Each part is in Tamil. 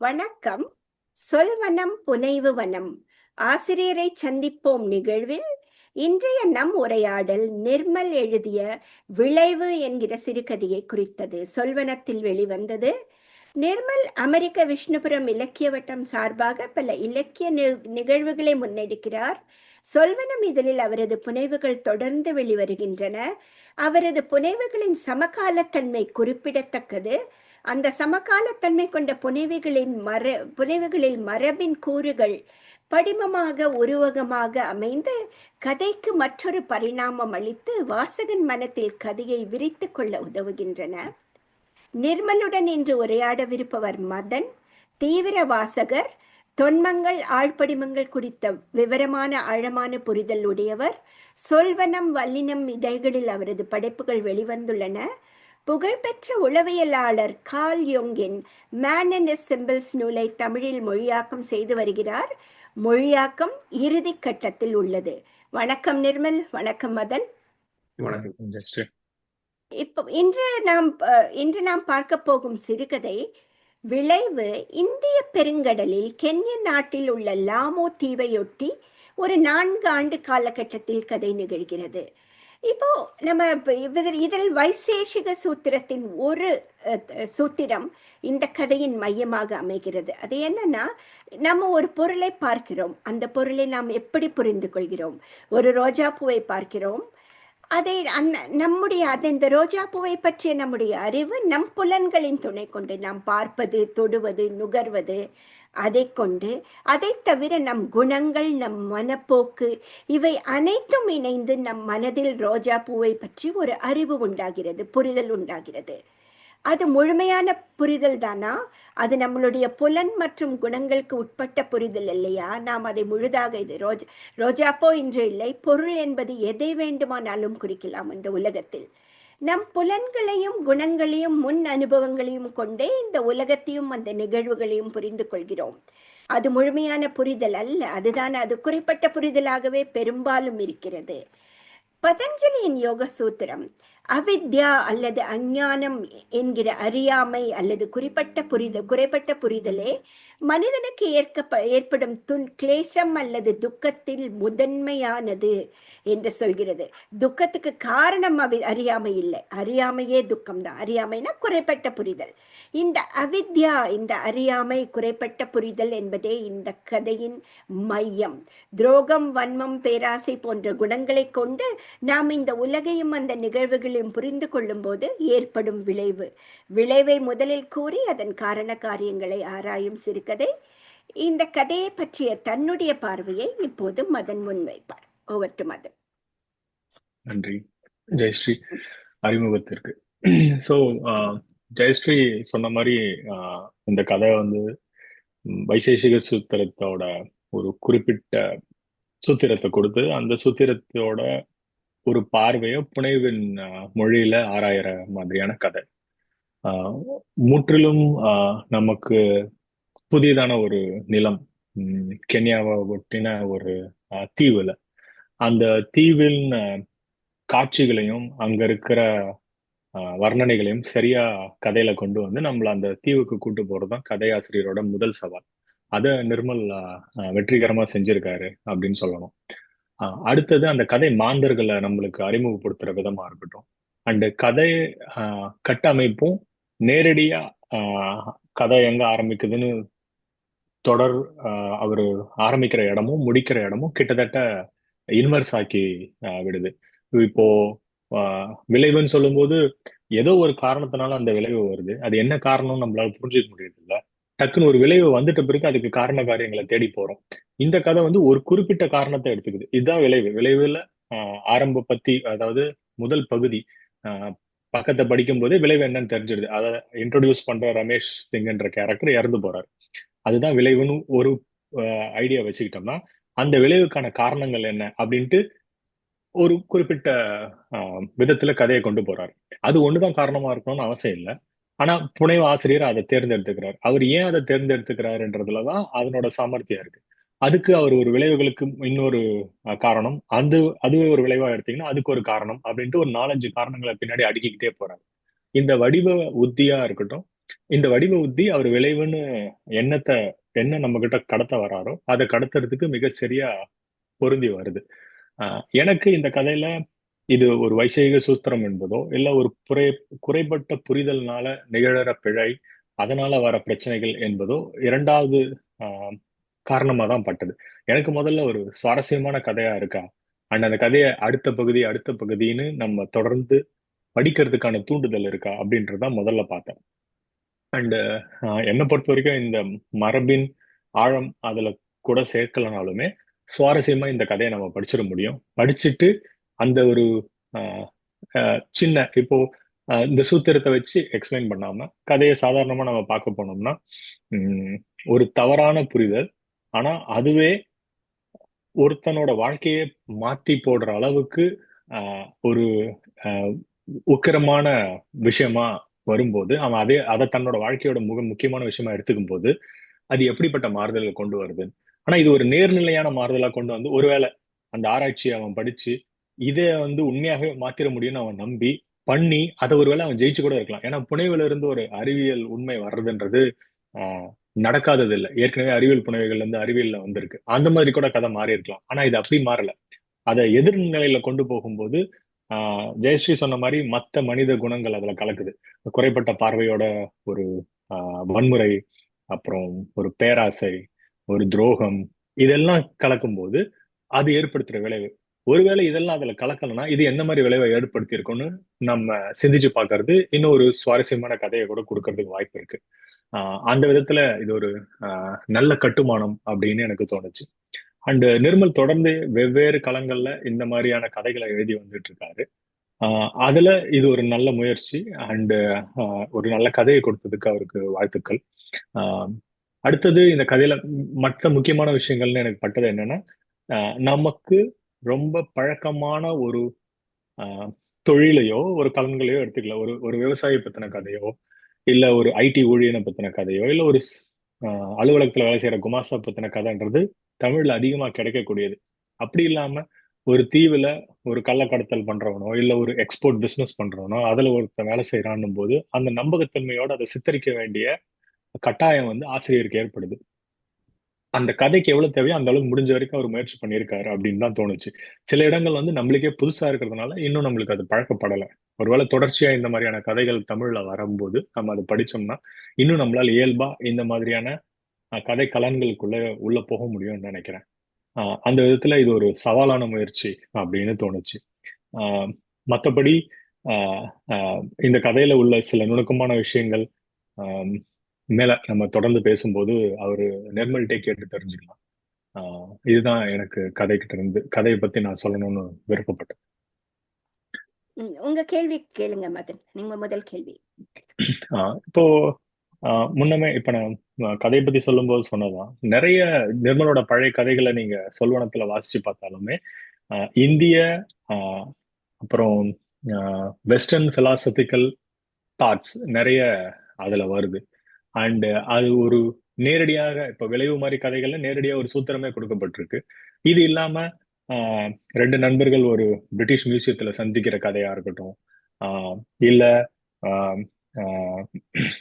வணக்கம். சொல்வனம் புனைவு வனம். ஆசிரியரை சந்திப்போம் நிகழ்வில். இன்றைய நம் உரையாடல் நிர்மல் எழுதிய விளைவு என்கிற சிறுகதையை குறித்தது. சொல்வனத்தில் வெளிவந்தது நிர்மல் அமெரிக்க விஷ்ணுபுரம் இலக்கிய வட்டம் சார்பாக பல இலக்கிய நிகழ்வுகளை முன்னெடுக்கிறார். சொல்வனம் இதழில் அவரது புனைவுகள் தொடர்ந்து வெளிவருகின்றன. அவரது புனைவுகளின் சமகாலத்தன்மை குறிப்பிடத்தக்கது. அந்த சமகாலத்தன்மை கொண்ட புனைவுகளின் மர புனைவுகளில் மரபின் கூறுகள் படிமமாக உருவகமாக அமைந்து கதைக்கு மற்றொரு பரிணாமம் அளித்து வாசகன் மனத்தில் கதையை விரித்து கொள்ள உதவுகின்றன. நிர்மலுடன் இன்று உரையாடவிருப்பவர் மதன் தீவிர வாசகர் தொன்மங்கள் ஆழ்படிமங்கள் குறித்த விவரமான ஆழமான புரிதல் உடையவர் சொல்வனம் வல்லினம் இதழ்களில் அவரது படைப்புகள் வெளிவந்துள்ளன. புகழ்பெற்ற உளவியலாளர் கால் யோங்கின் மேன் அண்ட் சிம்பிள்ஸ் நூலை தமிழில் மொழியாக்கம் செய்து வருகிறார். மொழியாக்கம் இறுதி கட்டத்தில் உள்ளது. வணக்கம் நிர்மல் வணக்கம் மதன். வணக்கம் இப்போ இன்று நாம் இன்று நாம் பார்க்க போகும் சிறுகதை விளைவு இந்திய பெருங்கடலில் கென்ய நாட்டில் உள்ள லாமோ தீவையொட்டி ஒரு நான்கு ஆண்டு காலகட்டத்தில் கதை நிகழ்கிறது. இப்போ நம்ம இதில் இதில் வைசேஷிக சூத்திரத்தின் ஒரு சூத்திரம் இந்த கதையின் மையமாக அமைகிறது. அது என்னன்னா நம்ம ஒரு பொருளை பார்க்கிறோம். அந்த பொருளை நாம் எப்படி புரிந்து கொள்கிறோம்? ஒரு ரோஜா பூவை பார்க்கிறோம். அதை அந்த நம்முடைய அது இந்த ரோஜா பூவை பற்றிய நம்முடைய அறிவு நம் புலன்களின் துணை கொண்டு நாம் பார்ப்பது தொடுவது நுகர்வது அதை கொண்டு அதை தவிர நம் குணங்கள் நம் மனப்போக்கு இவை அனைத்தும் இணைந்து நம் மனதில் ரோஜா பூவை பற்றி ஒரு அறிவு உண்டாகிறது புரிதல் உண்டாகிறது. அது முழுமையான புரிதல் தானா? அது நம்மளுடைய புலன் மற்றும் குணங்களுக்கு உட்பட்ட புரிதல் இல்லையா? நாம் அதை முழுதாக இது ரோஜா ரோஜாப்போ இன்று இல்லை பொருள் என்பது எதை வேண்டுமானாலும் குறிக்கலாம் இந்த உலகத்தில். நம் புலன்களையும் குணங்களையும் முன் அனுபவங்களையும் கொண்டே இந்த உலகத்தையும் அந்த நிகழ்வுகளையும் புரிந்து கொள்கிறோம். அது முழுமையான புரிதல் அல்ல. அதுதான் அது குறிப்பிட்ட புரிதலாகவே பெரும்பாலும் இருக்கிறது. பதஞ்சலியின் யோக சூத்திரம் அவித்யா அல்லது அஞ்ஞானம் என்கிற அறியாமை அல்லது குறிப்பிட்ட புரிதல் குறைப்பட்ட புரிதலே மனிதனுக்கு ஏற்க ஏற்படும் துன் கிளேசம் அல்லது துக்கத்தில் முதன்மையானது என்று சொல்கிறது. துக்கத்துக்கு காரணம் அவி அறியாமை இல்லை. அறியாமையே துக்கம்தான். அறியாமைனா குறைப்பட்ட புரிதல். இந்த அவித்யா இந்த அறியாமை குறைப்பட்ட புரிதல் என்பதே இந்த கதையின் மையம். துரோகம் வன்மம் பேராசை போன்ற குணங்களை கொண்டு நாம் இந்த உலகையும் அந்த நிகழ்வுகள் நிகழ்வுகளையும் புரிந்து கொள்ளும் போது ஏற்படும் விளைவு. விளைவை முதலில் கூறி அதன் காரண காரியங்களை ஆராயும் சிறுகதை. இந்த கதையை பற்றிய தன்னுடைய பார்வையை இப்போது மதன் முன்வைப்பார். Over to Madan. நன்றி. ஜெயஸ்ரீ அறிமுகத்திற்கு. ஸோ ஜெயஸ்ரீ சொன்ன மாதிரி இந்த கதை வந்து வைசேஷிக சூத்திரத்தோட ஒரு குறிப்பிட்ட சூத்திரத்தை கொடுத்து அந்த சூத்திரத்தோட ஒரு பார்வையோ புனைவின் மொழியில ஆராயிற மாதிரியான கதை. முற்றிலும் நமக்கு புதியதான ஒரு நிலம் கென்யாவை ஒட்டின ஒரு தீவுல. அந்த தீவின் காட்சிகளையும் அங்க இருக்கிற வர்ணனைகளையும் சரியா கதையில கொண்டு வந்து நம்மள அந்த தீவுக்கு கூட்டு போறதுதான் கதையாசிரியரோட முதல் சவால். அதை நிர்மல் வெற்றிகரமா செஞ்சிருக்காரு அப்படின்னு சொல்லணும். அடுத்தது அந்த கதை மாந்தர்களை நம்மளுக்கு அறிமுகப்படுத்துற விதமா இருக்கட்டும். அண்ட் கதை கட்டமைப்பும் நேரடியா கதை எங்க ஆரம்பிக்குதுன்னு தொடர் அவர் ஆரம்பிக்கிற இடமும் முடிக்கிற இடமும் கிட்டத்தட்ட இன்வெர்ஸ் ஆக்கி விடுது. இப்போ விளைவுன்னு சொல்லும்போது ஏதோ ஒரு காரணத்தினால அந்த விளைவு வருது. அது என்ன காரணம் நம்மளால புரிஞ்சுக்க முடியுது டக்குன்னு ஒரு விளைவு வந்துட்ட பிறகு அதுக்கு காரண காரியங்களை தேடி போறோம். இந்த கதை வந்து ஒரு குறிப்பிட்ட காரணத்தை எடுத்துக்குது. இதுதான் விளைவு. விளைவுல ஆரம்ப பத்தி அதாவது முதல் பகுதி பக்கத்தை படிக்கும் போதே விளைவு என்னன்னு தெரிஞ்சிருது. அதை இன்ட்ரோடியூஸ் பண்ற ரமேஷ் சிங்ன்ற கேரக்டர் இறந்து போறாரு. அதுதான் விளைவுன்னு ஒரு ஐடியா வச்சுக்கிட்டோம்னா அந்த விளைவுக்கான காரணங்கள் என்ன அப்படின்ட்டு ஒரு குறிப்பிட்ட விதத்துல கதையை கொண்டு போறாரு. அது ஒண்ணுதான் காரணமா இருக்கணும்னு அவசியம் இல்லை. ஆனா புனைவு ஆசிரியர் அதை தேர்ந்தெடுத்துக்கிறார். அவர் ஏன் அதை தேர்ந்தெடுத்துக்கிறாருன்றதுலதான் அதனோட சாமர்த்தியம் இருக்கு. அதுக்கு அவர் ஒரு விளைவுகளுக்கு இன்னொரு காரணம். அந்த அதுவே ஒரு விளைவா எடுத்தீங்கன்னா அதுக்கு ஒரு காரணம் அப்படின்ட்டு ஒரு நாலஞ்சு காரணங்களை பின்னாடி அடுக்கிக்கிட்டே போறாரு. இந்த வடிவ உத்தியா இருக்கட்டும் இந்த வடிவ உத்தி அவர் விளைவுன்னு எண்ணத்தை என்ன நம்ம கிட்ட கடத்த வராரோ அதை கடத்துறதுக்கு மிக சரியா பொருந்தி வருது. ஆஹ் எனக்கு இந்த கதையில இது ஒரு வைசேக சூத்திரம் என்பதோ இல்ல ஒரு குறை குறைபட்ட புரிதல்னால நிகழற பிழை அதனால வர பிரச்சனைகள் என்பதோ இரண்டாவது ஆஹ் காரணமா தான் பட்டது. எனக்கு முதல்ல ஒரு சுவாரஸ்யமான கதையா இருக்கா? அண்ட் அந்த கதையை அடுத்த பகுதி அடுத்த பகுதின்னு நம்ம தொடர்ந்து படிக்கிறதுக்கான தூண்டுதல் இருக்கா? அப்படின்றதான் முதல்ல பார்த்தேன். அண்ட் என்னை பொறுத்த வரைக்கும் இந்த மரபின் ஆழம் அதுல கூட சேர்க்கலனாலுமே சுவாரஸ்யமா இந்த கதையை நம்ம படிச்சிட முடியும். படிச்சுட்டு அந்த ஒரு ஆஹ், ஆஹ், சின்ன இப்போ இந்த சூத்திரத்தை வச்சு எக்ஸ்பிளைன் பண்ணாம கதையை சாதாரணமா நம்ம பார்க்க போனோம்னா உம், ஒரு தவறான புரிதல். ஆனா அதுவே ஒருத்தனோட வாழ்க்கையை மாத்தி போடுற அளவுக்கு ஆஹ், ஒரு ஆஹ், உக்கிரமான விஷயமா வரும்போது அவன் அதே அதை தன்னோட வாழ்க்கையோட முக முக்கியமான விஷயமா எடுத்துக்கும் போது அது எப்படிப்பட்ட மாறுதலை கொண்டு வருது ஆனா இது ஒரு நேர்நிலையான மாறுதலா கொண்டு வந்து ஒருவேளை அந்த ஆராய்ச்சியை அவன் படிச்சு இதை வந்து உண்மையாகவே மாத்திர முடியும்னு அவன் நம்பி பண்ணி அதை ஒருவேளை அவன் ஜெயிச்சு கூட இருக்கலாம். ஏன்னா புனைவுல இருந்து ஒரு அறிவியல் உண்மை வர்றதுன்றது ஆஹ், நடக்காதது இல்லை ஏற்கனவே அறிவியல் புனைவுகள்ல இருந்து அறிவியல்ல வந்திருக்கு. அந்த மாதிரி கூட கதை மாறி இருக்கலாம். ஆனா இது அப்படி மாறல. அதை எதிர்நிலையில கொண்டு போகும்போது ஆஹ், ஜெயஸ்ரீ சொன்ன மாதிரி மத்த மனித குணங்கள் அதுல கலக்குது. குறைப்பட்ட பார்வையோட ஒரு ஆஹ், வன்முறை அப்புறம் ஒரு பேராசை ஒரு துரோகம் இதெல்லாம் கலக்கும்போது அது ஏற்படுத்துற விளைவு. ஒருவேளை இதெல்லாம் அதுல கலக்கலன்னா இது என்ன மாதிரி விளைவை ஏற்படுத்தி இருக்கும்னு நம்ம சிந்திச்சு பாக்குறது இன்னும் ஒரு சுவாரஸ்யமான கதையை கூட கொடுக்கறதுக்கு வாய்ப்பு இருக்கு. ஆஹ் அந்த விதத்துல இது ஒரு ஆஹ் நல்ல கட்டுமானம் அப்படின்னு எனக்கு தோணுச்சு. அண்டு நிர்மல் தொடர்ந்து வெவ்வேறு களங்கள்ல இந்த மாதிரியான கதைகளை எழுதி வந்துட்டு இருக்காரு ஆஹ் அதுல இது ஒரு நல்ல முயற்சி அண்டு ஒரு நல்ல கதையை கொடுத்ததுக்கு அவருக்கு வாழ்த்துக்கள். ஆஹ் அடுத்தது இந்த கதையில மற்ற முக்கியமான விஷயங்கள்னு எனக்கு பட்டது என்னன்னா ஆஹ் நமக்கு ரொம்ப பழக்கமான ஒரு ஆஹ் தொழிலையோ ஒரு கலன்களையோ எடுத்துக்கல. ஒரு ஒரு விவசாயி பத்தின கதையோ இல்ல ஒரு ஐடி ஊழியனை பத்தின கதையோ இல்ல ஒரு அலுவலகத்துல வேலை செய்யற குமாசா பத்தின கதைன்றது தமிழ்ல அதிகமா கிடைக்கக்கூடியது. அப்படி இல்லாம ஒரு தீவுல ஒரு கள்ளக்கடத்தல் பண்றவனோ இல்ல ஒரு எக்ஸ்போர்ட் பிசினஸ் பண்றவனோ அதுல ஒருத்தன் வேலை செய்யறான்னும் போது அந்த நம்பகத்தன்மையோட அதை சித்தரிக்க வேண்டிய கட்டாயம் வந்து ஆசிரியருக்கு ஏற்படுது. அந்த கதைக்கு எவ்வளவு தேவையோ அந்த அளவுக்கு முடிஞ்ச வரைக்கும் அவர் முயற்சி பண்ணியிருக்காரு அப்படின்னு தான் தோணுச்சு. சில இடங்கள் வந்து நம்மளுக்கே புதுசா இருக்கிறதுனால இன்னும் நம்மளுக்கு அது பழக்கப்படலை. ஒருவேளை தொடர்ச்சியா இந்த மாதிரியான கதைகள் தமிழ்ல வரும்போது நம்ம அதை படிச்சோம்னா இன்னும் நம்மளால இயல்பா இந்த மாதிரியான அஹ், கதை கலன்களுக்குள்ள உள்ள போக முடியும்னு நினைக்கிறேன். ஆஹ் அந்த விதத்துல இது ஒரு சவாலான முயற்சி அப்படின்னு தோணுச்சு. ஆஹ் மத்தபடி ஆஹ் இந்த கதையில உள்ள சில நுணுக்கமான விஷயங்கள் ஆஹ் மேல நம்ம தொடர்ந்து பேசும்போது அவரு நிர்மல்கிட்டே கேட்டு தெரிஞ்சுக்கலாம். ஆஹ் இதுதான் எனக்கு கதைகிட்ட இருந்து கதையை பத்தி நான் சொல்லணும்னு விருப்பப்பட்டேன். உங்க கேள்வி கேளுங்க மதன். நீங்க முதல் கேள்வி. இப்போ முன்னமே இப்ப நான் கதையை பத்தி சொல்லும்போது சொன்னதான் நிறைய நிர்மலோட பழைய கதைகளை நீங்க சொல்வனத்துல வாசிச்சு பார்த்தாலுமே இந்திய ஆஹ் அப்புறம் வெஸ்டர்ன் பிலாசபிக்கல் தாட்ஸ் நிறைய அதுல வருது. அண்ட் அது ஒரு நேரடியாக இப்ப விளைவு மாதிரி கதைகள்ல நேரடியா ஒரு சூத்திரமே கொடுக்கப்பட்டிருக்கு. இது இல்லாம ஆஹ் ரெண்டு நண்பர்கள் ஒரு பிரிட்டிஷ் மியூசியத்துல சந்திக்கிற கதையா இருக்கட்டும் ஆஹ் இல்ல ஆஹ் ஆஹ்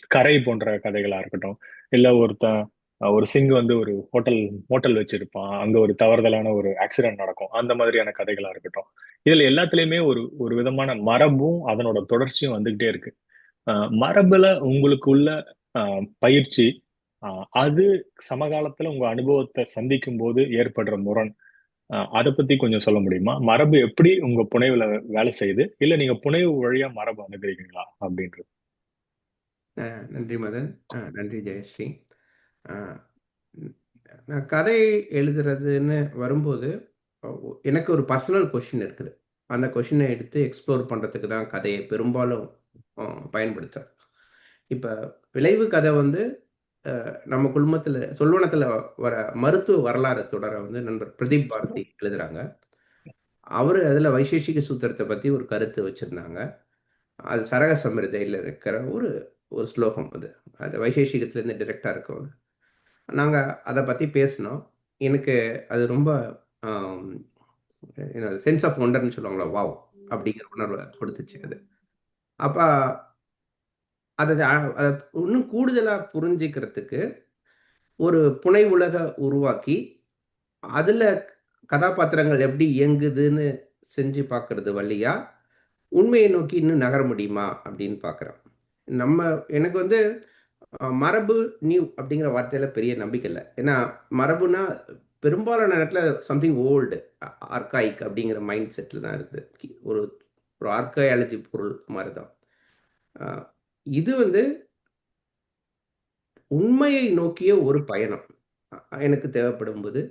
கரை போன்ற கதைகளா இருக்கட்டும் இல்ல ஒருத்தன் ஒரு சிங் வந்து ஒரு ஹோட்டல் ஹோட்டல் வச்சிருப்பான் அங்க ஒரு தவறுதலான ஒரு ஆக்சிடென்ட் நடக்கும் அந்த மாதிரியான கதைகளா இருக்கட்டும். இதுல எல்லாத்துலயுமே ஒரு ஒரு விதமான மரபும் அதனோட தொடர்ச்சியும் வந்துகிட்டே இருக்கு. ஆஹ் மரபுல உங்களுக்கு உள்ள பயிற்சி. அது சமகாலத்துல உங்க அனுபவத்தை சந்திக்கும் போது ஏற்படுற முரண். அதை பத்தி கொஞ்சம் சொல்ல முடியுமா? மரபு எப்படி உங்க புனைவுல வேலை செய்யுது? இல்ல நீங்க புனைவு வழியா மரபு அனுபவிக்கிறீங்களா அப்படின்றது. நன்றி மதன். நன்றி ஜெயஸ்ரீ. நான் கதை எழுதுறதுன்னு வரும்போது எனக்கு ஒரு பர்சனல் கொஷின் இருக்குது. அந்த கொஷினை எடுத்து எக்ஸ்ப்ளோர் பண்ணுறதுக்கு தான் கதையை பெரும்பாலும் பயன்படுத்துகிறேன் இப்போ விளைவு கதை வந்து நம்ம குழுமத்தில் சொல்வனத்தில் வர மருத்துவ வரலாறு தொடரை வந்து நண்பர் பிரதீப் பாரதி எழுதுறாங்க. அவர் அதில் வைசேஷிக சூத்திரத்தை பற்றி ஒரு கருத்து வச்சுருந்தாங்க. அது சரக சமிருதையில் இருக்கிற ஒரு ஒரு ஸ்லோகம் அது. அது வைசேஷிகத்துலேருந்து டிரெக்டாக இருக்கும். நாங்கள் அதை பற்றி பேசினோம். எனக்கு அது ரொம்ப சென்ஸ் ஆஃப் ஒண்டர்னு சொல்லுவாங்களா வாவ் அப்படிங்கிற உணர்வை கொடுத்துச்சு அது. அப்போ அதை இன்னும் கூடுதலாக புரிஞ்சிக்கிறதுக்கு ஒரு புனை உலக உருவாக்கி அதில் கதாபாத்திரங்கள் எப்படி இயங்குதுன்னு செஞ்சு பார்க்கறது வழியா உண்மையை நோக்கி இன்னும் நகர முடியுமா அப்படின்னு பார்க்குறோம் நம்ம எனக்கு வந்து மரபு நியூ அப்படிங்கிற வார்த்தையில் பெரிய நம்பிக்கை இல்லை. ஏன்னா மரபுனா பெரும்பாலான நேரத்தில் சம்திங் ஓல்டு ஆர்காயிக் அப்படிங்கிற மைண்ட் செட்டில் தான் இருக்குது ஒரு ஒரு ஆர்காயாலஜி பொருள் மாதிரி தான் இது வந்து உண்மையை நோக்கிய ஒரு பயணம். எனக்கு தேவைப்படும் போது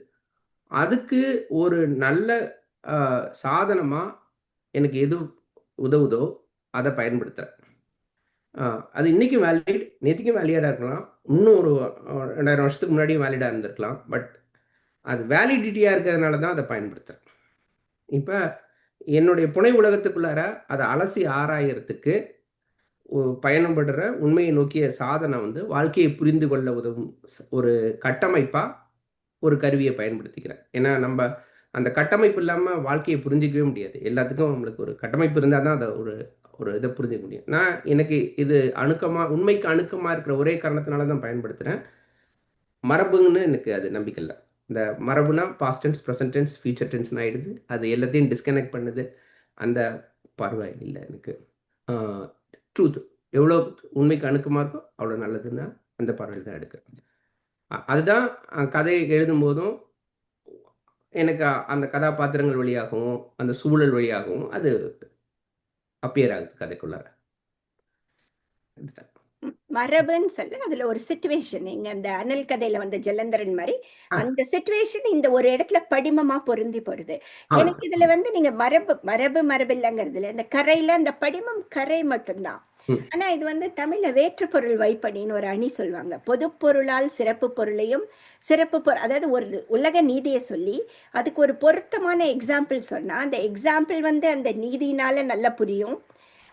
அதுக்கு ஒரு நல்ல சாதனமாக சாதனமா எனக்கு எது உதவுதோ அதை பயன்படுத்துகிறேன் அது இன்னைக்கும் வேலிட் நேற்றுக்கும் வேலிடாக இருக்கலாம். இன்னும் ஒரு ரெண்டாயிரம் வருஷத்துக்கு முன்னாடியும் வேலிடாக இருந்திருக்கலாம். பட் அது வேலிடிட்டியாக இருக்கிறதுனால தான் அதை பயன்படுத்துகிறேன் இப்போ என்னுடைய புனை உலகத்துக்குள்ளார அதை அலசி ஆராயறதுக்கு பயணப்படுற உண்மையை நோக்கிய சாதனை வந்து வாழ்க்கையை புரிந்து கொள்ள உதவும் ஒரு கட்டமைப்பாக ஒரு கருவியை பயன்படுத்திக்கிறேன் ஏன்னா நம்ம அந்த கட்டமைப்பு இல்லாமல் வாழ்க்கையை புரிஞ்சிக்கவே முடியாது. எல்லாத்துக்கும் நம்மளுக்கு ஒரு கட்டமைப்பு இருந்தால் தான் அதை ஒரு ஒரு இதை புரிஞ்சிக்க முடியும். நான் எனக்கு இது அணுக்கமாக உண்மைக்கு அணுக்கமாக இருக்கிற ஒரே காரணத்தினால தான் பயன்படுத்துகிறேன் மரபுன்னு எனக்கு அது நம்பிக்கை இல்லை. இந்த மரபுனா past tense present tense future டென்ஸ்னு ஆகிடுது அது எல்லாத்தையும் டிஸ்கனெக்ட் பண்ணுது. அந்த பரவாயில்லை இல்லை எனக்கு. ட்ரூத் எவ்வளோ உண்மைக்கு அணுக்கமாக இருக்கோ அவ்வளோ நல்லதுன்னா அந்த பார்வையில் தான் எடுக்க அதுதான் கதையை கதையை எழுதும்போதும் எனக்கு அந்த கதாபாத்திரங்கள் வழியாகவும் அந்த சூழல் வழியாகவும் அது அப்பியர் ஆகுது கதைக்குள்ளார. மரபுன்னு சொல்ல அதுல ஒரு சுச்சுவேஷன் இங்க அந்த அனல் கதையில வந்த ஜலந்தரன் மாதிரி. அந்த சுச்சுவேஷன் இந்த ஒரு இடத்துல படிமமா பொருந்தி போறது. எனக்கு இதுல வந்து நீங்க மரபு மரபு மரபு இல்லைங்கிறதுல இந்த கரையில அந்த படிமம் கரை மட்டும்தான். ஆனா இது வந்து தமிழ்ல வேற்று பொருள் வைப்படின்னு ஒரு அணி சொல்லுவாங்க பொது பொருளால் சிறப்பு பொருளையும் சிறப்பு பொருள் அதாவது ஒரு உலக நீதியை சொல்லி அதுக்கு ஒரு பொருத்தமான எக்ஸாம்பிள் சொன்னா அந்த எக்ஸாம்பிள் வந்து அந்த நீதினால நல்லா புரியும்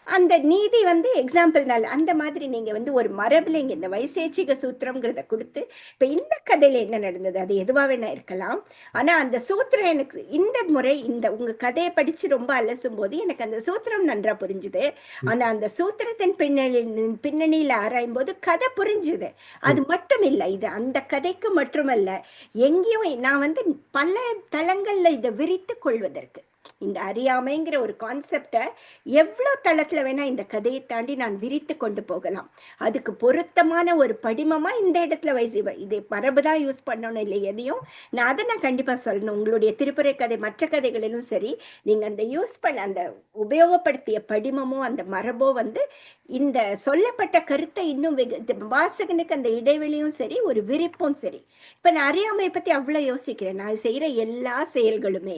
அந்த நீதி வந்து எக்ஸாம்பிள்னால அந்த மாதிரி நீங்க வந்து ஒரு மரபுல இங்க இந்த வைசேச்சிக சூத்திரம்ங்கிறத கொடுத்து இப்ப இந்த கதையில என்ன நடந்தது? அது எதுவா வேணா இருக்கலாம். ஆனா அந்த சூத்திரம் எனக்கு இந்த முறை இந்த உங்க கதையை படிச்சு ரொம்ப அலசும் போது எனக்கு அந்த சூத்திரம் நன்றா புரிஞ்சுது. ஆனா அந்த சூத்திரத்தின் பின்னணி பின்னணியில ஆராயும் போது கதை புரிஞ்சுது. அது மட்டும் இல்லை இது அந்த கதைக்கு மட்டுமல்ல எங்கேயும் நான் வந்து பல தளங்கள்ல இதை விரித்து கொள்வதற்கு. இந்த அறியாமைங்கிற ஒரு கான்செப்டை எவ்வளோ தளத்தில் வேணா இந்த கதையை தாண்டி நான் விரித்து கொண்டு போகலாம். அதுக்கு பொருத்தமான ஒரு படிமமாக இந்த இடத்துல வயசு இதை மரபு தான் யூஸ் பண்ணணும் இல்லை எதையும் நான் அதை நான் கண்டிப்பாக சொல்லணும். உங்களுடைய திருப்புரை கதை மற்ற கதைகளிலும் சரி நீங்கள் அந்த யூஸ் பண்ண அந்த உபயோகப்படுத்திய படிமமோ அந்த மரபோ வந்து இந்த சொல்லப்பட்ட கருத்தை இன்னும் வெகு வாசகனுக்கு அந்த இடைவெளியும் சரி ஒரு விரிப்பும் சரி. இப்போ நான் அறியாமையை பற்றி அவ்வளோ யோசிக்கிறேன். நான் செய்கிற எல்லா செயல்களுமே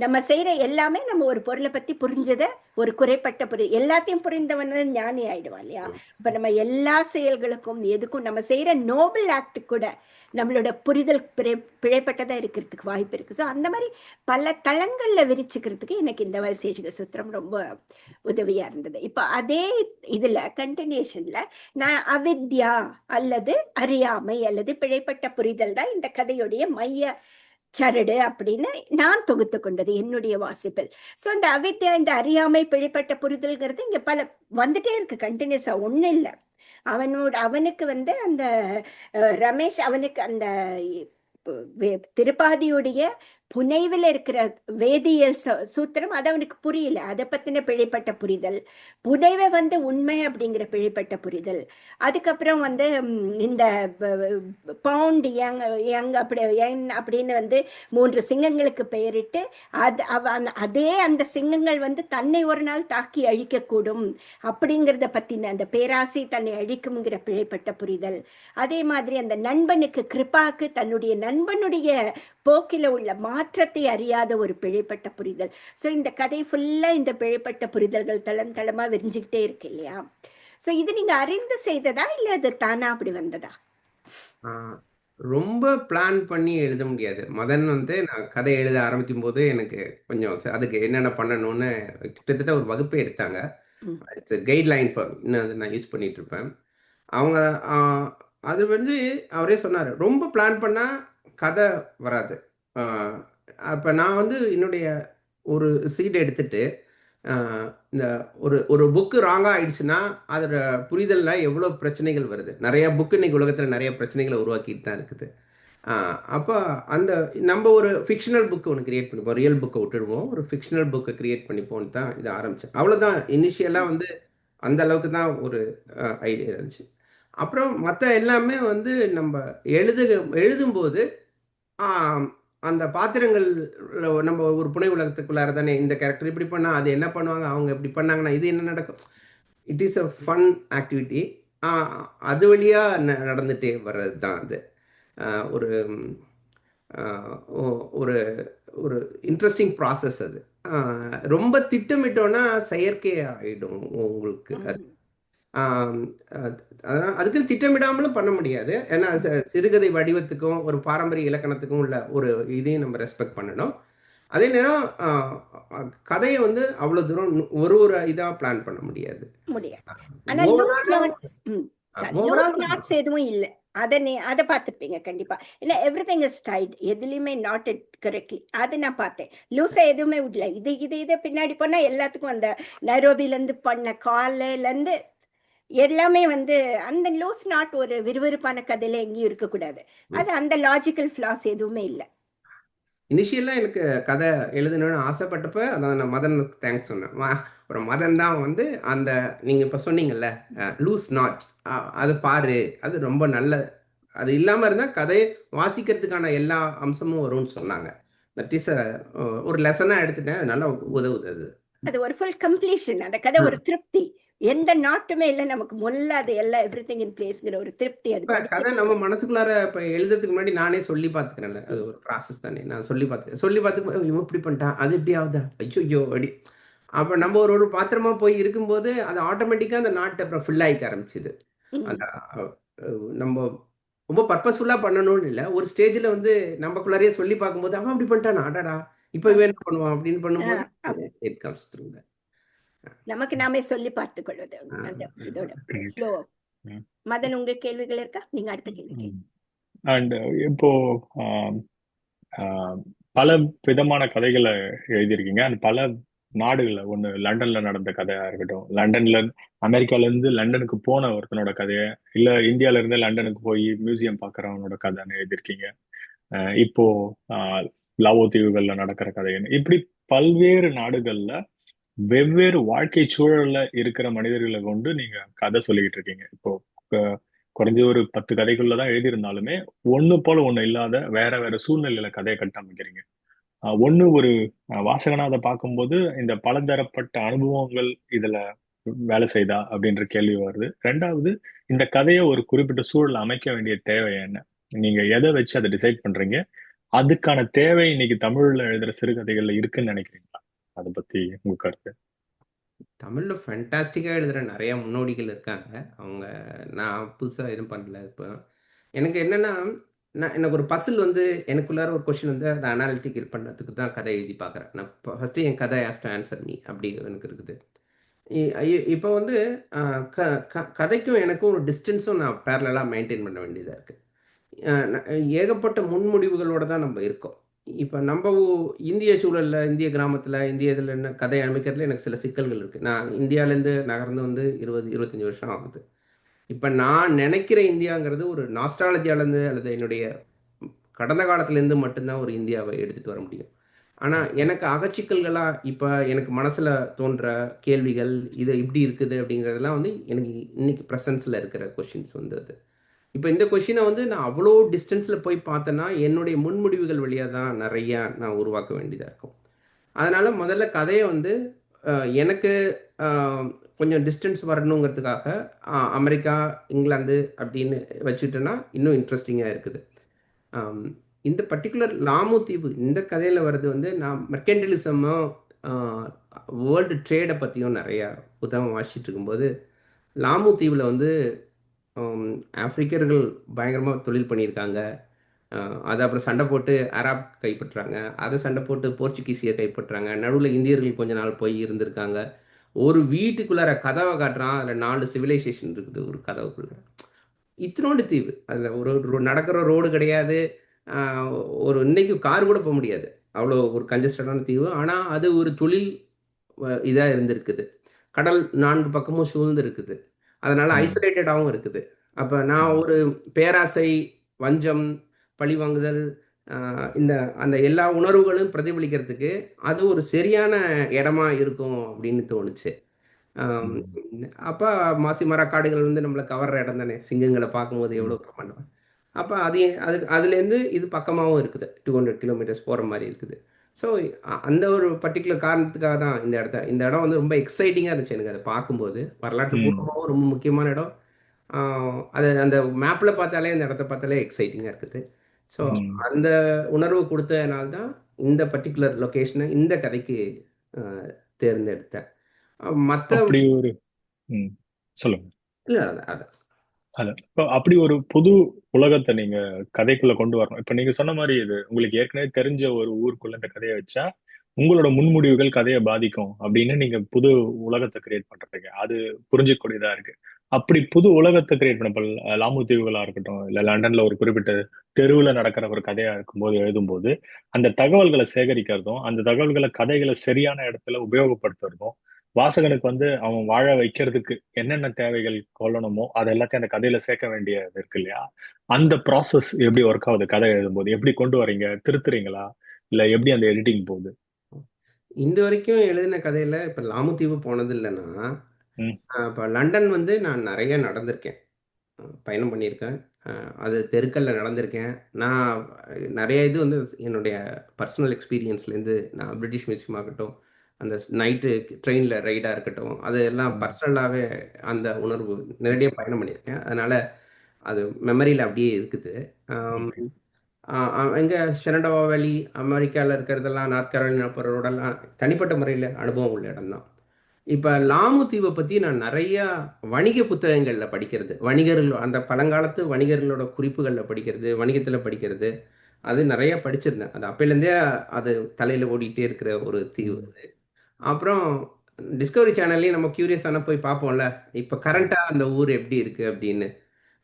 நம்ம செய்யற எல்லாமே நம்ம ஒரு பொருளை பத்தி புரிஞ்சத ஒரு குறைப்பட்ட புரி எல்லாத்தையும் புரிந்தவன் ஞானி ஆயிடுவான் இல்லையா? இப்ப நம்ம எல்லா செயல்களுக்கும் எதுக்கும் நம்ம செய்யற நோபல் ஆக்ட் கூட நம்மளோட புரிதல் பிழை பிழைப்பட்டதா இருக்கிறதுக்கு வாய்ப்பு இருக்கு. ஸோ அந்த மாதிரி பல தளங்கள்ல விரிச்சுக்கிறதுக்கு எனக்கு இந்த வைசேஷிக சூத்திரம் ரொம்ப உதவியா இருந்தது. இப்ப அதே இதுல கண்டினியூஷன்ல நான் அவித்யா அல்லது அறியாமை அல்லது பிழைப்பட்ட புரிதல் தான் இந்த கதையுடைய மைய சரடு அப்படின்னு நான் தொகுத்து கொண்டது என்னுடைய வாசிப்பில். ஸோ அந்த அவித்யா இந்த அறியாமை பிழைப்பட்ட புரிதல்கிறது இங்க பல வந்துட்டே இருக்கு கண்டினியூஸா ஒன்றும் இல்லை. அவனோட அவனுக்கு வந்து அந்த ரமேஷ் அவனுக்கு அந்த திருப்பாதியுடைய புனைவில் இருக்கிற வேதியியல் ச- சூத்திரம் அது அவனுக்கு புரியல. அதை பத்தின பிழைப்பட்ட புரிதல். புனைவை வந்து உண்மை அப்படிங்கிற பிழைப்பட்ட புரிதல். அதுக்கப்புறம் வந்து இந்த பவுண்ட் யங் யங் அப்படி யங் அப்படின்னு வந்து மூன்று சிங்கங்களுக்கு பெயரிட்டு அது அவன் அதே அந்த சிங்கங்கள் வந்து தன்னை ஒரு நாள் தாக்கி அழிக்கக்கூடும் அப்படிங்கிறத பத்தின அந்த பேராசை தன்னை அழிக்கும்ங்கிற பிழைப்பட்ட புரிதல். அதே மாதிரி அந்த நண்பனுக்கு கிருபாக்கு தன்னுடைய நண்பனுடைய போக்கில உள்ள மாற்றத்தை அறியாத ஒரு பிழைப்பட்ட புரிதல். சோ இந்த கதை ஃபுல்லா இந்த பிழைப்பட்ட புரிதல்கள் தளம் தளமா விரிஞ்சுக்கிட்டே இருக்கு இல்லையா? சோ இது நீங்க அறிந்து செய்ததா இல்ல அது தானா அப்படி வந்ததா? ரொம்ப பிளான் பண்ணி எழுத முடியாது. மதன் வந்து நான் கதை எழுத ஆரம்பிக்கும் போது எனக்கு கொஞ்சம் அதுக்கு என்னென்ன பண்ணணும்னு கிட்டத்தட்ட ஒரு வகுப்பே எடுத்தாங்க. இட்ஸ் கைட்லைன் ஃபார் இன்னும் அதை நான் யூஸ் பண்ணிட்டு இருப்பேன். அவங்க அது வந்து அவரே சொன்னார். ரொம்ப பிளான் பண்ணால் கதை வராது. அப்போ நான் வந்து என்னுடைய ஒரு சீட் எடுத்துட்டு இந்த ஒரு ஒரு புக்கு ராங்காக ஆயிடுச்சுன்னா அதோட புரிதலில் எவ்வளோ பிரச்சனைகள் வருது. நிறையா புக்கு இன்னைக்கு உலகத்தில் நிறைய பிரச்சனைகளை உருவாக்கிட்டு தான் இருக்குது. அப்போ அந்த நம்ம ஒரு ஃபிக்ஷனல் புக்கு ஒன்று கிரியேட் பண்ணிப்போம் ரியல் புக்கை விட்டுடுவோம். ஒரு ஃபிக்ஷனல் புக்கை கிரியேட் பண்ணிப்போன்னு தான் இது ஆரம்பித்தேன் அவ்வளோதான் இனிஷியலாக வந்து அந்த அளவுக்கு தான் ஒரு ஐடியா இருந்துச்சு. அப்புறம் மற்ற எல்லாமே வந்து நம்ம எழுது எழுதும்போது அந்த பாத்திரங்கள் நம்ம ஒரு புனை உலகத்துக்குள்ளார தானே இந்த கேரக்டர் இப்படி பண்ணால் அது என்ன பண்ணுவாங்க அவங்க இப்படி பண்ணாங்கன்னா இது என்ன நடக்கும்? It is a fun activity அது வழியாக நடந்துகிட்டே வர்றது தான் அது. ஒரு ஒரு ஒரு இன்ட்ரெஸ்டிங் ப்ராசஸ் அது. ரொம்ப திட்டமிட்டோன்னா செயற்கை ஆகிடும் உங்களுக்கு அது- அதனால அதுக்குன்னு திட்டமிடாமலும் பண்ண முடியாது. ஏன்னா சிறுகதை வடிவத்துக்கும் ஒரு பாரம்பரிய இலக்கணத்துக்கும் உள்ள ஒரு இதையும் நம்ம ரெஸ்பெக்ட் பண்ணணும். அதே நேரம் கதையை வந்து அவ்வளோ தூரம் ஒரு ஒரு இதாக பிளான் பண்ண முடியாது. முடியாது. எதுவும் இல்ல. அத நீ அதை பார்த்துருப்பீங்க கண்டிப்பா. இல்ல எவ்ரி திங் இஸ் டைட் எதுலயுமே நாட் இட் கரெக்ட்லி அது நான் பார்த்தேன். லூஸா எதுவுமே விடல இது இது இது பின்னாடி போனா எல்லாத்துக்கும் அந்த நைரோபில இருந்து பண்ண காலையில இருந்து எல்லாமே வந்து அந்த லூஸ் நாட் ஒரு விறுவிறுப்பான கதையில எங்கேயும் இருக்கக்கூடாது. அது அந்த லாஜிக்கல் ஃபிளாஸ் எதுவுமே இல்ல. இனிஷியலாக எனக்கு கதை எழுதணும்னு ஆசைப்பட்டப்ப அதான் நான் மதனுக்கு தேங்க்ஸ் சொன்னேன். அப்புறம் மதன் தான் வந்து அந்த நீங்கள் இப்போ சொன்னீங்கல்ல லூஸ் நாட்ஸ் அது பாரு அது ரொம்ப நல்ல அது இல்லாமல் இருந்தால் கதையை வாசிக்கிறதுக்கான எல்லா அம்சமும் வரும்னு சொன்னாங்க. தட் இஸ் ஒரு லெசனாக எடுத்துட்டேன் அது நல்லா உதவுது அது. அது ஒரு ஃபுல் கம்ப்ளீஷன் அந்த கதை ஒரு திருப்தி. எந்த நாட்டுமே இல்ல நமக்கு முல்ல அது எல்லாம் எவ்ரி திங் இன் பிளேஸ்ங்கிற ஒரு திருப்தி அது கதை நம்ம மனசுக்குள்ளார இப்போ எழுதுறதுக்கு முன்னாடி நானே சொல்லி பார்த்துக்கிறேன்ல. அது ஒரு ப்ராசஸ் தானே. நான் சொல்லி பார்த்துக்கிறேன். சொல்லி பார்த்துக்கு இவன் இப்படி பண்ணிட்டான். அது எப்படி ஆகுதா? ஐயோ ஐயோ அப்படி அப்போ நம்ம ஒரு ஒரு பாத்திரமா போய் இருக்கும்போது அது ஆட்டோமேட்டிக்காக அந்த நாட்டு அப்புறம் ஃபில் ஆகிக்க ஆரம்பிச்சுது. அந்த நம்ம ரொம்ப பர்பஸ்ஃபுல்லாக பண்ணணும்னு இல்லை. ஒரு ஸ்டேஜில் வந்து நமக்குள்ளாரையே சொல்லி பார்க்கும்போது அவன் அப்படி பண்ணிட்டான்? அடடா. இப்போ இவன் என்ன பண்ணுவான்? அப்படின்னு பண்ணும்போது இட் கம்ஸ் த்ரூ நமக்கு நாமே சொல்லி பார்த்துக் கொள்வது அந்த இதோட. மதன் உங்களுக்கு கேள்விகள் இருக்கா? நீங்க அடுத்த கேள்வி. அண்ட் இப்போ ஆம், ஆம், பல விதமான கதைகளை எழுதியிருக்கீங்க. அண்ட் பல நாடுகள்ல ஒண்ணு லண்டன்ல நடந்த கதையா இருக்கட்டும் லண்டன்ல அமெரிக்கால இருந்து லண்டனுக்கு போன ஒருத்தனோட கதையை இல்ல இந்தியால இருந்து லண்டனுக்கு போய் மியூசியம் பாக்குறவனோட கதைன்னு எழுதியிருக்கீங்க. அஹ் இப்போ ஆஹ், லாவோ தீவுகள்ல நடக்கிற கதைன்னு. இப்படி பல்வேறு நாடுகள்ல வெவ்வேறு வாழ்க்கை சூழல்ல இருக்கிற மனிதர்களை கொண்டு நீங்க கதை சொல்லிக்கிட்டு இருக்கீங்க. இப்போ குறைஞ்ச ஒரு பத்து கதைக்குள்ளதான் எழுதியிருந்தாலுமே ஒண்ணு போல ஒண்ணு இல்லாத வேற வேற சூழ்நிலையில கதையை கட்டமைக்கிறீங்க ஆஹ் ஒண்ணு ஒரு வாசகனா அதை பார்க்கும்போது இந்த பலதரப்பட்ட அனுபவங்கள் இதுல வேலை செய்தா அப்படின்ற கேள்வி வருது. ரெண்டாவது இந்த கதையை ஒரு குறிப்பிட்ட சூழல் அமைக்க வேண்டிய தேவை என்ன? நீங்க எதை வச்சு அதை டிசைட் பண்றீங்க? அதுக்கான தேவை இன்னைக்கு தமிழ்ல எழுதுற சிறுகதைகள்ல இருக்குன்னு நினைக்கிறீங்களா? அதை பத்தி உங்க கருத்து? தமிழில் ஃபேண்டாஸ்டிக்காக எழுதுகிற நிறைய முன்னோடிகள் இருக்காங்க. அவங்க நான் புதுசாக எதுவும் பண்ணல இப்போ. எனக்கு என்னென்னா நான் எனக்கு ஒரு பசில் வந்து எனக்குள்ளார ஒரு கொஷின் வந்து அதை அனாலிட்டிக்கல் பண்ணுறதுக்கு தான் கதை எழுதி பார்க்குறேன். நான் ஃபஸ்ட்டு என் கதை ஆஸ் ஆன்சர் மீ அப்படி எனக்கு இருக்குது. இப்போ வந்து க க- கதைக்கும் எனக்கும் ஒரு டிஸ்டன்ஸும் நான் பேரலாக மெயின்டைன் பண்ண வேண்டியதாக இருக்குது ஏகப்பட்ட முன்முடிவுகளோடு தான் நம்ம இருக்கோம். இப்போ நம்ம ஊ- இந்திய சூழலில் இந்திய கிராமத்தில் இந்திய இதில் என்ன கதை அமைக்கிறதுல எனக்கு சில சிக்கல்கள் இருக்குது நான் இந்தியாவிலேருந்து நகர்ந்து வந்து இருபது இருபத்தஞ்சி வருஷம் ஆகுது. இப்போ நான் நினைக்கிற இந்தியாங்கிறது ஒரு நாஸ்ட்ராலஜியாலேருந்து அல்லது என்னுடைய கடந்த காலத்துலேருந்து மட்டும்தான் ஒரு இந்தியாவை எடுத்துகிட்டு வர முடியும். ஆனால் எனக்கு அகச்சிக்கல்களாக இப்போ எனக்கு மனசில் தோன்ற கேள்விகள் இது இப்படி இருக்குது அப்படிங்கிறதெல்லாம் வந்து எனக்கு இன்னைக்கு ப்ரெசன்ஸில் இருக்கிற கொஷின்ஸ் வந்து அது. இப்போ இந்த கொஷினை வந்து நான் அவ்வளோ டிஸ்டன்ஸில் போய் பார்த்தேன்னா என்னுடைய முன்முடிவுகள் வழியாக தான் நிறையா நான் உருவாக்க வேண்டியதாக இருக்கும். அதனால் முதல்ல கதையை வந்து எனக்கு கொஞ்சம் டிஸ்டன்ஸ் வரணுங்கிறதுக்காக அமெரிக்கா இங்கிலாந்து அப்படின்னு வச்சுட்டேன்னா இன்னும் இன்ட்ரெஸ்டிங்காக இருக்குது. இந்த பர்டிகுலர் லாமு தீவு இந்த கதையில் வர்றது வந்து நான் மெர்கெண்டலிசமும் வேர்ல்டு ட்ரேடை பற்றியும் நிறையா புத்தகம் வாசிச்சுட்டு இருக்கும்போது லாமு தீவில் வந்து ஆப்பிரிக்கர்கள் பயங்கரமாக தொழில் பண்ணியிருக்காங்க. அதை அப்புறம் சண்டை போட்டு அராப் கைப்பற்றுறாங்க அதை சண்டை போட்டு போர்ச்சுகீசியை கைப்பற்றுறாங்க நடுவில் இந்தியர்கள் கொஞ்ச நாள் போய் இருந்திருக்காங்க. ஒரு வீட்டுக்குள்ளார கதவை காட்டுறான். அதில் நாலு சிவிலைசேஷன் இருக்குது ஒரு கதவுக்குள்ளார இத்தினோண்டு தீவு. அதில் ஒரு நடக்கிற ரோடு கிடையாது. ஒரு இன்னைக்கு கார் கூட போக முடியாது. அவ்வளோ ஒரு கஞ்சஸ்டடான தீவு. ஆனால் அது ஒரு தொழில் இதாக இருந்திருக்குது. கடல் நான்கு பக்கமும் சூழ்ந்து இருக்குது அதனால. ஐசோலேட்டடாகவும் இருக்குது. அப்போ நான். ஒரு பேராசை வஞ்சம் பழிவாங்குதல் இந்த அந்த எல்லா உணர்வுகளும் பிரதிபலிக்கிறதுக்கு அது ஒரு சரியான இடமா இருக்கும் அப்படின்னு தோணுச்சு. அப்போ மாசிமர காடுகள் வந்து நம்மளை கவர்ற இடம் தானே? சிங்கங்களை பார்க்கும்போது எவ்வளோ பிரமாண்டம் அப்போ அது அது அதுலேருந்து இது பக்கமாகவும் இருக்குது. டூ ஹண்ட்ரட் கிலோமீட்டர்ஸ் போகிற மாதிரி இருக்குது. ஸோ அந்த ஒரு பர்டிகுலர் காரணத்துக்காக தான் இந்த இடத்த இந்த இடம் வந்து ரொம்ப எக்ஸைட்டிங்காக இருந்துச்சு எனக்கு. அதை பார்க்கும்போது வரலாற்று. பூர்வமாகவும் ரொம்ப முக்கியமான இடம். அது அந்த மேப்பில் பார்த்தாலே அந்த இடத்த பார்த்தாலே எக்ஸைட்டிங்காக இருக்குது. ஸோ. அந்த உணர்வு கொடுத்ததுனால தான் இந்த பர்டிகுலர் லொக்கேஷனை இந்த கதைக்கு தேர்ந்தெடுத்தேன். மற்ற ஒரு சொல்லுங்க. இல்லை இப்போ அப்படி ஒரு புது உலகத்தை நீங்க கதைக்குள்ள கொண்டு வரணும். இப்ப நீங்க சொன்ன மாதிரி இது உங்களுக்கு ஏற்கனவே தெரிஞ்ச ஒரு ஊருக்குள்ள இந்த கதையை வச்சா உங்களோட முன்முடிவுகள் கதையை பாதிக்கும் அப்படின்னு நீங்க புது உலகத்தை கிரியேட் பண்றீங்க அது புரிஞ்சுக்கூடியதா இருக்கு. அப்படி புது உலகத்தை கிரியேட் பண்ண லாமு தீவுகளா இருக்கட்டும் இல்ல லண்டன்ல ஒரு குறிப்பிட்ட தெருவுல நடக்கிற ஒரு கதையா இருக்கும்போது எழுதும்போது அந்த தகவல்களை சேகரிக்கிறதும் அந்த தகவல்களை கதைகளை சரியான இடத்துல உபயோகப்படுத்துறதும் வாசகனுக்கு வந்து அவன் வாழ வைக்கிறதுக்கு என்னென்ன தேவைகள் கொள்ளணுமோ அது எல்லாத்தையும் அந்த கதையில சேர்க்க வேண்டியது இருக்கு இல்லையா? அந்த ப்ராசஸ் எப்படி ஒர்க் ஆகுது? கதை எழுதும்போது எப்படி கொண்டு வரீங்க? திருத்துறீங்களா? இல்ல எப்படி அந்த எடிட்டிங் போகுது? இந்த வரைக்கும் எழுதின கதையில இப்ப லாமுத்தீவு போனது இல்லைன்னா. இப்போ லண்டன் வந்து நான் நிறைய நடந்திருக்கேன். பயணம் பண்ணியிருக்கேன். அது தெருக்கல்ல நடந்திருக்கேன். நான் நிறைய இது வந்து என்னுடைய பர்சனல் எக்ஸ்பீரியன்ஸ்லேருந்து நான் பிரிட்டிஷ் மியூசியம் ஆகட்டும் அந்த நைட்டு ட்ரெயினில் ரைடாக இருக்கட்டும் அது எல்லாம். பர்சனலாகவே அந்த உணர்வு நேரடியாக பயணம் பண்ணியிருக்கேன். அதனால் அது மெமரியில் அப்படியே இருக்குது. எங்க ஷெனடோவா வேலி அமெரிக்காவில் இருக்கிறதெல்லாம் நார்த் கரோலினா போகிற ரோடெல்லாம் தனிப்பட்ட முறையில் அனுபவம் உள்ள இடம் தான் இப்போ லாமு தீவை பற்றி நான் நிறைய வணிக புத்தகங்களில் படிக்கிறது. வணிகர்கள் அந்த பழங்காலத்து வணிகர்களோட குறிப்புகளில் படிக்கிறது வணிகத்தில் படிக்கிறது அது நிறைய படிச்சிருந்தேன். அது அப்பையிலேருந்தே அது தலையில் ஓடிட்டே இருக்கிற ஒரு தீவு அது. அப்புறம் டிஸ்கவரி சேனல்லையும் நம்ம கியூரியஸான போய் பார்ப்போம்ல. இப்போ கரண்ட்டாக அந்த ஊர் எப்படி இருக்குது அப்படின்னு.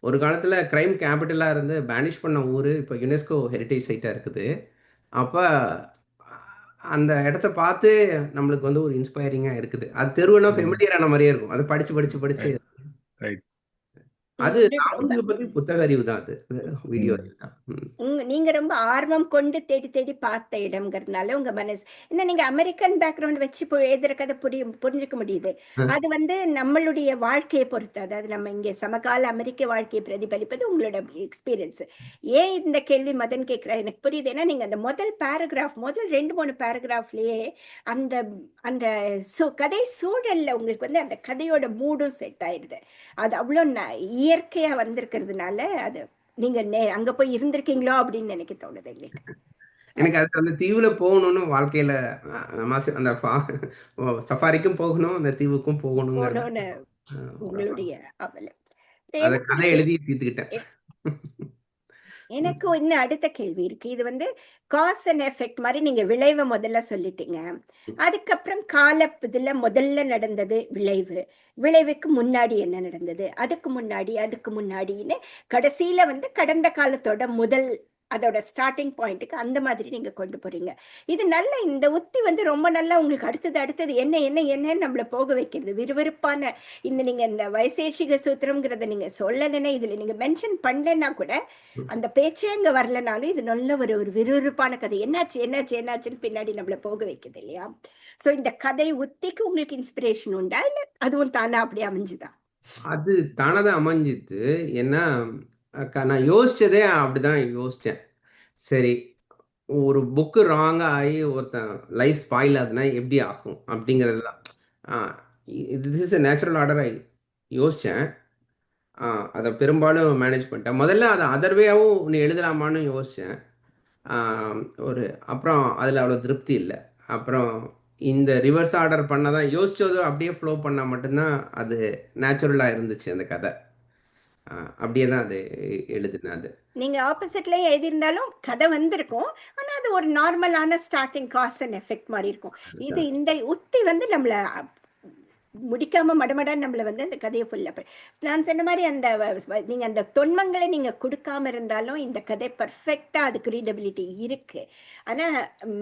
ஒரு காலத்தில் க்ரைம் கேபிட்டலாக இருந்து பேனிஷ் பண்ண ஊர் இப்போ யுனெஸ்கோ ஹெரிட்டேஜ் சைட்டாக இருக்குது. அப்போ அந்த இடத்த பார்த்து நம்மளுக்கு வந்து ஒரு இன்ஸ்பைரிங்காக இருக்குது. அது தெருவுனா ம். ஃபெமிலியரான மாதிரியே இருக்கும். அதை படித்து படித்து படித்து ரைட் அது லாபத்துக்கு பற்றி புத்தக அறிவு தான் அது. வீடியோ நீங்க ரொம்ப ஆர்வம் கொண்டு தேடி தேடி பார்த்த இடம்ங்கிறதுனால உங்க மனசு என்ன நீங்க அமெரிக்கன் பேக்ரவுண்ட் வச்சு எழுதுற கதை புரியும் புரிஞ்சுக்க முடியுது. அது வந்து நம்மளுடைய வாழ்க்கையை பொறுத்து அதாவது நம்ம இங்க சமகால அமெரிக்க வாழ்க்கையை பிரதிபலிப்பது உங்களோட எக்ஸ்பீரியன்ஸ் ஏன் இந்த கேள்வி மதன் கேட்கிற எனக்கு புரியுது. ஏன்னா நீங்க அந்த முதல் பேராகிராஃப் முதல் ரெண்டு மூணு பேராகிராஃப்லயே அந்த அந்த கதை சூழல்ல உங்களுக்கு வந்து அந்த கதையோட மூடும் செட் ஆயிடுது அது அவ்வளோ இயற்கையா வந்திருக்கிறதுனால அது நீங்க நே அங்க போய் இருந்திருக்கீங்களோ அப்படின்னு நினைக்க தோணுது எங்களுக்கு. எனக்கு அது அந்த தீவுல போகணும்னு வாழ்க்கையில அந்த சஃபாரிக்கும் போகணும் அந்த தீவுக்கும் ஒரு உங்களுடைய அவலம் எழுதி தீர்த்துக்கிட்டேன். எனக்கு இன்னும் அடுத்த கேள்வி இருக்கு. இது வந்து காஸ் அண்ட் எஃபெக்ட் மாதிரி நீங்க விளைவை முதல்ல சொல்லிட்டீங்க. அதுக்கப்புறம் கால இதுல முதல்ல நடந்தது விளைவு. விளைவுக்கு முன்னாடி என்ன நடந்தது? அதுக்கு முன்னாடி அதுக்கு முன்னாடின்னு கடைசியில வந்து கடந்த காலத்தோட முதல் அதோட ஸ்டார்டிங் பாயிண்ட்டுக்கு அந்த மாதிரி நீங்க கொண்டு போறீங்க. இது நல்ல இந்த உத்தி வந்து ரொம்ப நல்லா உங்களுக்கு அடுத்தது அடுத்தது என்ன என்ன என்னன்னு நம்மள போக வைக்கிறது. விறுவிறுப்பான இந்த நீங்க இந்த வைசேஷிக சூத்திரம்ங்கிறத நீங்க சொல்லலைன்னா இதுல நீங்க மென்ஷன் பண்ணலன்னா கூட அந்த பேச்சே அங்க வரலனாலும் இது நல்ல ஒரு ஒரு விறுவிறுப்பான கதை. என்னாச்சு என்னாச்சு என்னாச்சுன்னு பின்னாடி நம்மள போக வைக்குது இல்லையா? சோ இந்த கதை உத்திக்கு உங்களுக்கு இன்ஸ்பிரேஷன் உண்டா? இல்ல அதுவும் தானா அப்படியே அமைஞ்சுதா? அது தானதான் அமைஞ்சிது. ஏன்னா அக்கா, நான் யோசிச்சதே அப்படிதான் யோசிச்சேன். சரி ஒரு புக்கு ராங்கா ஆகி ஒருத்தன் லைஃப் ஸ்பாயில் ஆகுதுன்னா எப்படி ஆகும் அப்படிங்கிறதுலாம் this is a natural order யோசித்தேன் அதை பெரும்பாலும் மேனேஜ் பண்ணிட்டேன். முதல்ல அதை அதர்வேயாகவும் நீ எழுதலாமான்னு யோசித்தேன் ஒரு அப்புறம் அதில் அவ்வளோ திருப்தி இல்லை. அப்புறம் இந்த ரிவர்ஸ் ஆர்டர் பண்ணதான் யோசிச்சதும் அப்படியே ஃப்ளோ பண்ணால் மட்டும்தான் அது நேச்சுரலாக இருந்துச்சு அந்த கதை. அப்படியே தான் அது எழுதுனேன் அது. நீங்க ஆப்போசிட்லயே எழுதியிருந்தாலும் கதை வந்திருக்கும். ஆனா அது ஒரு நார்மலான ஸ்டார்டிங் காஸ் அண்ட் எஃபெக்ட் மாதிரி இருக்கும். இது இந்த உத்தி வந்து நம்மள முடிக்காம மடமடான்னு நம்மள வந்து அந்த கதையை ஃபுல்லா நான் சொன்ன மாதிரி அந்த நீங்க அந்த தொன்மங்களை நீங்க கொடுக்காம இருந்தாலும் இந்த கதை பர்ஃபெக்டா அதுக்கு ரீடபிலிட்டி இருக்கு. ஆனா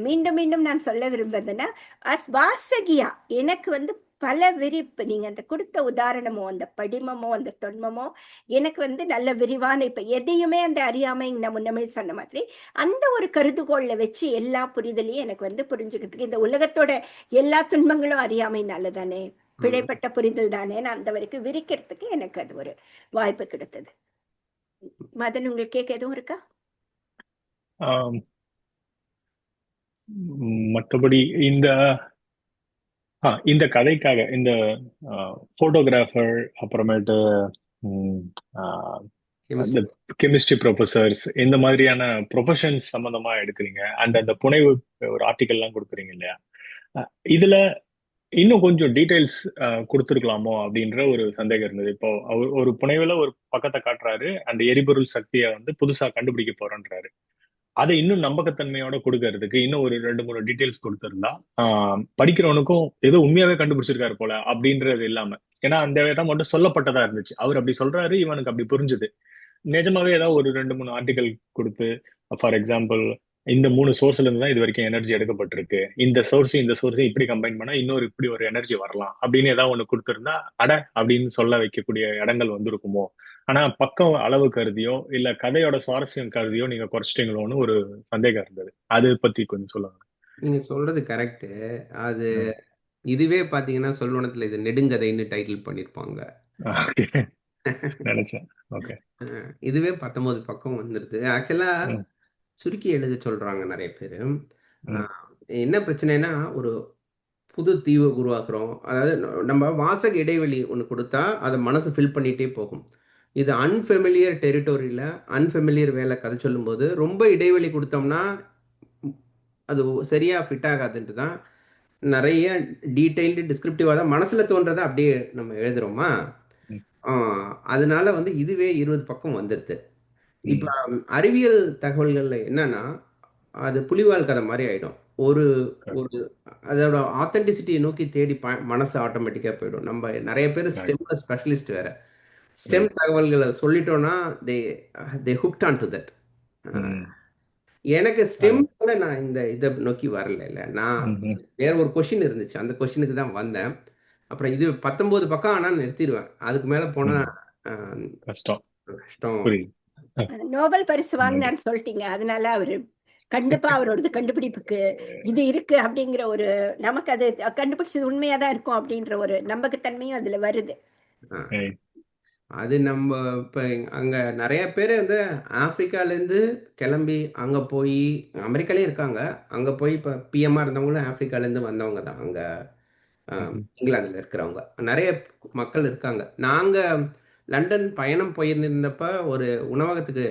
மீண்டும் மீண்டும் நான் சொல்ல விரும்புறதுன்னா அஸ் வாசகியா எனக்கு வந்து பல விரிப்பு நீங்க அந்த கொடுத்த உதாரணமோ அந்த படிமமோ அந்த தொன்மமோ எனக்கு வந்து நல்ல விரிவான இப்ப எதையுமே அந்த அறியாமை நான் முன்னமே சொன்ன மாதிரி அந்த ஒரு கருதுகோள்ல வச்சு எல்லா புரிதலையும் எனக்கு வந்து புரிஞ்சுக்கிறதுக்கு இந்த உலகத்தோட எல்லா துன்பங்களும் அறியாமைனால தானே பிழைப்பட்ட புரிதல் தானே? நான் அந்த வரைக்கும் விரிக்கிறதுக்கு எனக்கு அது ஒரு வாய்ப்பு கிடைத்தது. மதன் உங்களுக்கு கேட்க எதுவும் இருக்கா? மற்றபடி இந்த இந்த கதைக்காக இந்த போட்டோகிராஃபர் அப்புறமேட்டு. இந்த கெமிஸ்ட்ரி ப்ரொஃபசர்ஸ் இந்த மாதிரியான ப்ரொஃபஷன்ஸ் சம்பந்தமா எடுக்கிறீங்க. அண்ட் அந்த புனைவு ஒரு ஆர்டிக்கல்லாம் கொடுக்குறீங்க இல்லையா? இதுல இன்னும் கொஞ்சம் டீடைல்ஸ் கொடுத்துருக்கலாமோ அப்படின்ற ஒரு சந்தேகம் இருந்தது. இப்போ அவர் ஒரு புனைவுல ஒரு பக்கத்தை காட்டுறாரு. அந்த எரிபொருள் சக்தியை வந்து புதுசா கண்டுபிடிக்க போறேன்றாரு. அதை இன்னும் நம்பகத்தன்மையோட கொடுக்கறதுக்கு இன்னும் ஒரு ரெண்டு மூணு டீடைல்ஸ் கொடுத்துருந்தா ஆஹ் படிக்கிறவனுக்கும் ஏதோ உண்மையாவே கண்டுபிடிச்சிருக்காரு போல அப்படின்றது இல்லாம. ஏன்னா அந்த இடம் மட்டும் சொல்லப்பட்டதா இருந்துச்சு. அவர் அப்படி சொல்றாரு இவனுக்கு அப்படி புரிஞ்சுது. நிஜமாவே ஏதாவது ஒரு ரெண்டு மூணு ஆர்டிகல் கொடுத்து ஃபார் எக்ஸாம்பிள் இந்த மூணு சோர்ஸ்ல இருந்து தான் இது வரைக்கும் எனர்ஜி எடுக்கப்பட்டிருக்கு. இந்த சோர்ஸையும் இந்த சோர்ஸையும் இப்படி கம்பைன் பண்ணா இன்னொரு இப்படி ஒரு எனர்ஜி வரலாம் அப்படின்னு ஏதாவது ஒண்ணு கொடுத்துருந்தா அட அப்படின்னு சொல்ல வைக்கக்கூடிய இடங்கள் வந்திருக்குமோ? ஆனா பக்கம் அளவு கருதியோ இல்ல கதையோட சுவாரஸ்யம் கருதியோ நீங்க குறைச்சிட்டீங்களோன்னு ஒரு சந்தேகம் இருந்தது. அது பத்தி கொஞ்சம் சொல்லுங்க. நீங்க சொல்றது கரெக்ட் அது இதுவே பாத்தீங்கன்னா சொல்வனத்துல இது நெடுங்கதைன்னு டைட்டில் பண்ணிருப்பாங்க. நினைச்சேன். ஓகே. இதுவே பத்தொன்பது பக்கம் வந்துருது. ஆக்சுவலா. சுருக்கி எழுத சொல்றாங்க நிறைய பேர். என்ன பிரச்சனைனா ஒரு புது தீவை உருவாக்குறோம். அதாவது நம்ம வாசக இடைவெளி ஒன்று கொடுத்தா அதை மனசு ஃபில் பண்ணிட்டே போகும். இது அன்ஃபெமிலியர் டெரிட்டோரியில் அன்ஃபெமிலியர் வேலை கதை சொல்லும்போது ரொம்ப இடைவெளி கொடுத்தோம்னா அது சரியாக ஃபிட் ஆகாதுன்ட்டு தான் நிறைய டீட்டெயில்டு டிஸ்கிரிப்டிவாக தான் மனசில் தோன்றதை அப்படியே நம்ம எழுதுறோமா? அதனால வந்து இதுவே இருபது பக்கம் வந்துடுது இப்போ அறிவியல் தகவல்கள்ல என்னன்னா அது புலிவால் கதை மாதிரி ஆயிடும். ஒரு ஒரு அதோட ஆத்தென்டிசிட்டியை நோக்கி தேடி ப- மனசு ஆட்டோமேட்டிக்காக போயிடும். நம்ம நிறைய பேர் ஸ்டெம்ல ஸ்பெஷலிஸ்ட் வேற. ஸ்டெம் தகவல்களை சொல்லிட்டோம்னா they they hooked on to that. எனக்கு ஸ்டெம் கூட நான் இந்த இதை நோக்கி வரல இல்லை. நான். வேற ஒரு கொஷின் இருந்துச்சு. அந்த கொஷினுக்கு தான் வந்தேன். அப்புறம் இது பத்தொன்பது பக்கம் ஆனால் நிறுத்திடுவேன். அதுக்கு மேலே போனால் கஷ்டம். கஷ்டம். நோபல் பரிசு வாங்கினான்னு சொல்லிட்டீங்க. அதனால அவரு கண்டிப்பா அவரோடது கண்டுபிடிப்புக்கு இது இருக்கு அப்படிங்கிற ஒரு நமக்கு அது கண்டுபிடிச்சது உண்மையா தான் இருக்கும் அப்படின்ற ஒரு நம்பகத்தன்மையும் அதுல வருது. அது நம்ம இப்போ அங்கே நிறைய பேர் வந்து ஆப்பிரிக்காலேருந்து கிளம்பி அங்கே போய் அமெரிக்காலே இருக்காங்க. அங்கே போய் இப்போ பிஎம்ஆர் இருந்தவங்களும் ஆப்பிரிக்காலேருந்து வந்தவங்க தான். அங்கே இங்கிலாந்தில் இருக்கிறவங்க. நிறைய மக்கள் இருக்காங்க. நாங்கள் லண்டன் பயணம் போயிருந்தப்ப ஒரு உணவகத்துக்கு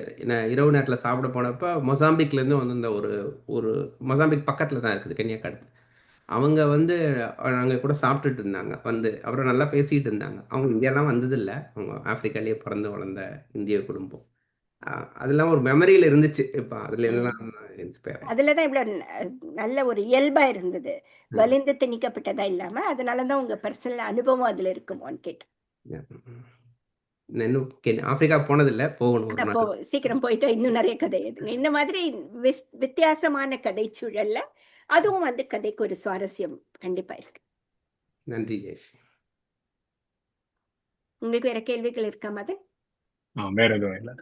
இரவு நேரத்தில் சாப்பிட போனப்ப மொசாம்பிக்லேருந்து வந்திருந்த ஒரு ஒரு மொசாம்பிக் பக்கத்தில் தான் இருக்குது கன்னியாக்கு அடுத்து அவங்க வந்து நாங்கள் கூட சாப்பிட்டுட்டு இருந்தாங்க. வந்து அப்புறம் நல்லா பேசிட்டு இருந்தாங்க. அவங்க இந்தியாலாம் வந்ததில்லை. அவங்க ஆப்பிரிக்காலேயே பிறந்து வளர்ந்த இந்திய குடும்பம். அதெல்லாம் ஒரு மெமரியில் இருந்துச்சு. இப்போ அதுல எல்லாம் இன்ஸ்பயர் அதுலதான் இவ்வளவு ந- நல்ல ஒரு இயல்பா இருந்தது. வலிந்து திணிக்கப்பட்டதா இல்லாம அதனாலதான் உங்க பர்சனல் அனுபவம் அதுல இருக்குமோன்னு கேட்டேன் இன்னும் ஆப்பிரிக்கா போனதில்லை. போகணும் சீக்கிரம் போயிட்டா இன்னும் நிறைய கதை இந்த மாதிரி வித்தியாசமான கதை சூழல்ல அதுவும் வந்து கதைக்கு ஒரு சுவாரஸ்யம் கண்டிப்பா இருக்கு. நன்றி ஜெயஸ்ரீ. உங்களுக்கு வேற கேள்விகள் இருக்கா மதன் ஆ, வேற எதுவும் இல்லை.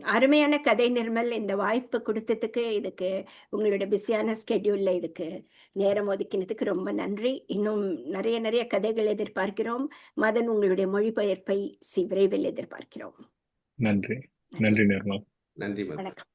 அருமையான கதை நிர்மல் இந்த வாய்ப்பு கொடுத்ததுக்கு இதுக்கு உங்களோட பிஸியான ஸ்கெடியூல்ல இதுக்கு நேரம் ஒதுக்கினதுக்கு ரொம்ப நன்றி. இன்னும் நிறைய நிறைய கதைகள் எதிர்பார்க்கிறோம். மதன் உங்களுடைய மொழிபெயர்ப்பை விரைவில் எதிர்பார்க்கிறோம். நன்றி. நன்றி நிர்மல். நன்றி வணக்கம்.